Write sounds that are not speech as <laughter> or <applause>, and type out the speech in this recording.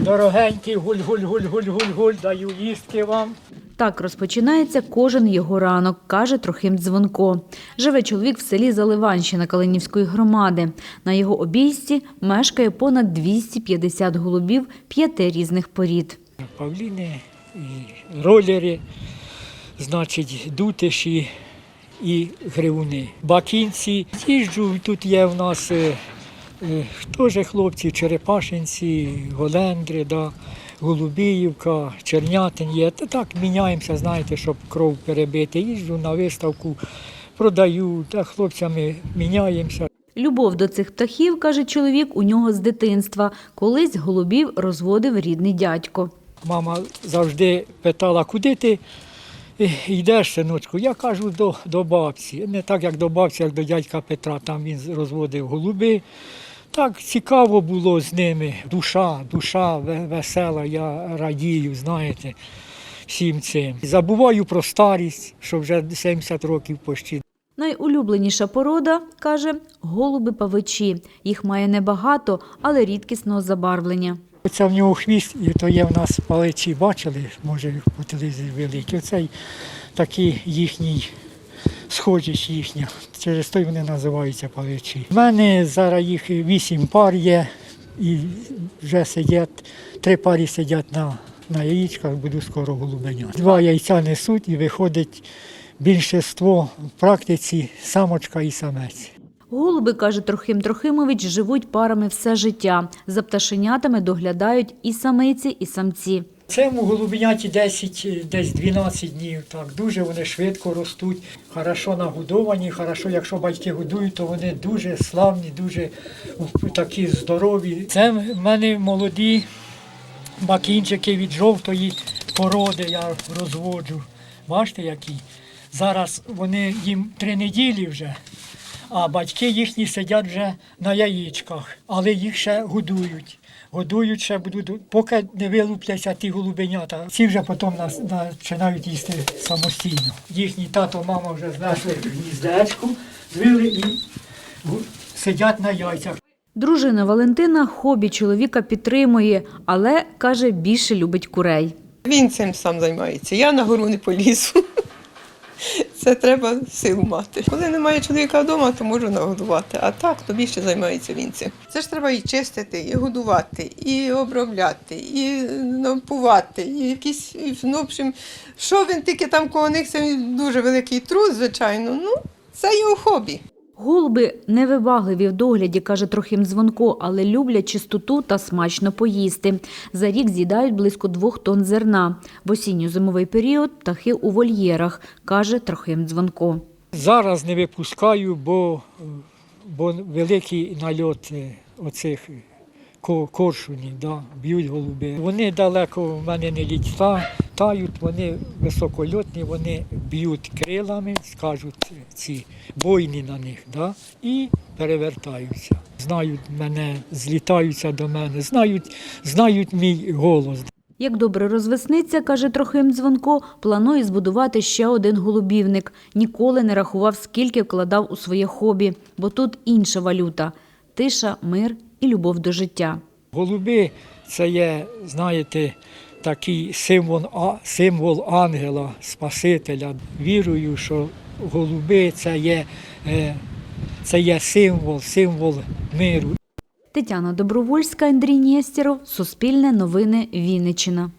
Дорогенький, гуль-гуль-гуль-гуль-гуль-гуль, даю їстки вам. Так розпочинається кожен його ранок, каже Трохим Дзвонко. Живе чоловік в селі Заливанщина Калинівської громади. На його обійсті мешкає понад 250 голубів п'яти різних порід. Павліни, ролери, значить, дутиші і гривуни. Бакінці. Їжджу, тут є в нас е, теж хлопці, черепашинці, голендри, да, Голубіївка, Чернятин є. Та так міняємося, знаєте, щоб кров перебити. Їжджу на виставку, продаю, та хлопцями міняємося. Любов до цих птахів, каже чоловік, у нього з дитинства. Колись голубів розводив рідний дядько. Мама завжди питала, куди ти е, йдеш, синочку? Я кажу, до, до бабці. Не так, як до бабці, як до дядька Петра. Там він розводив голуби. Так цікаво було з ними. Душа, душа весела, я радію, знаєте, всім цим. Забуваю про старість, що вже 70 років почти. Найулюбленіша порода, каже, голуби павичі. Їх має небагато, але рідкісного забарвлення. Оце в нього хвіст, і то є в нас паличі, бачили, може по телевізорі великі. Оцей такий їхній схожість їхня. Через то вони називаються паличі. У мене зараз їх вісім пар є, і вже сидять, три парі сидять на, на яєчках, буду скоро голубеня. Два яйця несуть і виходить більшість в практиці самочка і самець. Голуби, каже Трохим Трохимович, живуть парами все життя. За пташенятами доглядають і самиці, і самці. Цьому голубеняті 10, е, десь 12 днів. Так, дуже вони швидко ростуть, хорошо нагодовані, хорошо, якщо батьки годують, то вони дуже славні, дуже такі здорові. Це в мене молоді бакінчики від жовтої породи я розводжу. Бачите, які? Зараз вони їм три неділі вже, а батьки їхні сидять вже на яєчках, але їх ще годують. Годують ще будуть, поки не вилупляться ті голубенята. Ці вже потім нас починають їсти самостійно. Їхній тато, мама вже знесли гніздечку, звили і сидять на яйцях. Дружина Валентина хобі чоловіка підтримує, але, каже, більше любить курей. Він цим сам займається. Я на гору не полізу. <laughs> Це треба силу мати. Коли немає чоловіка вдома, то можу нагодувати. А так, то більше займається він цим. Це ж треба і чистити, і годувати, і обробляти, і напувати, і якісь, ну, в общем, що він тільки там коло них, це дуже великий труд, звичайно. Ну, це його хобі. Голуби невибагливі в догляді, каже Трохим Дзвонко, але люблять чистоту та смачно поїсти. За рік з'їдають близько двох тонн зерна. В осінньо-зимовий період птахи у вольєрах, каже Трохим Дзвонко. Зараз не випускаю, бо, бо великий нальот оцих ко- коршунів, да, б'ють голуби. Вони далеко в мене не літають, вони високольотні, вони б'ють крилами, скажуть ці бойні на них, да, і перевертаються. Знають мене, злітаються до мене, знають, знають мій голос. Як добре розвесниться, каже Трохим Дзвонко, планує збудувати ще один голубівник. Ніколи не рахував, скільки вкладав у своє хобі, бо тут інша валюта – тиша, мир і любов до життя. Голуби це є, знаєте, такий символ, символ ангела, Спасителя. Вірую, що голуби це є, е, це є символ, символ миру. Тетяна Добровольська, Андрій Нєстєров, Суспільне новини, Вінниччина.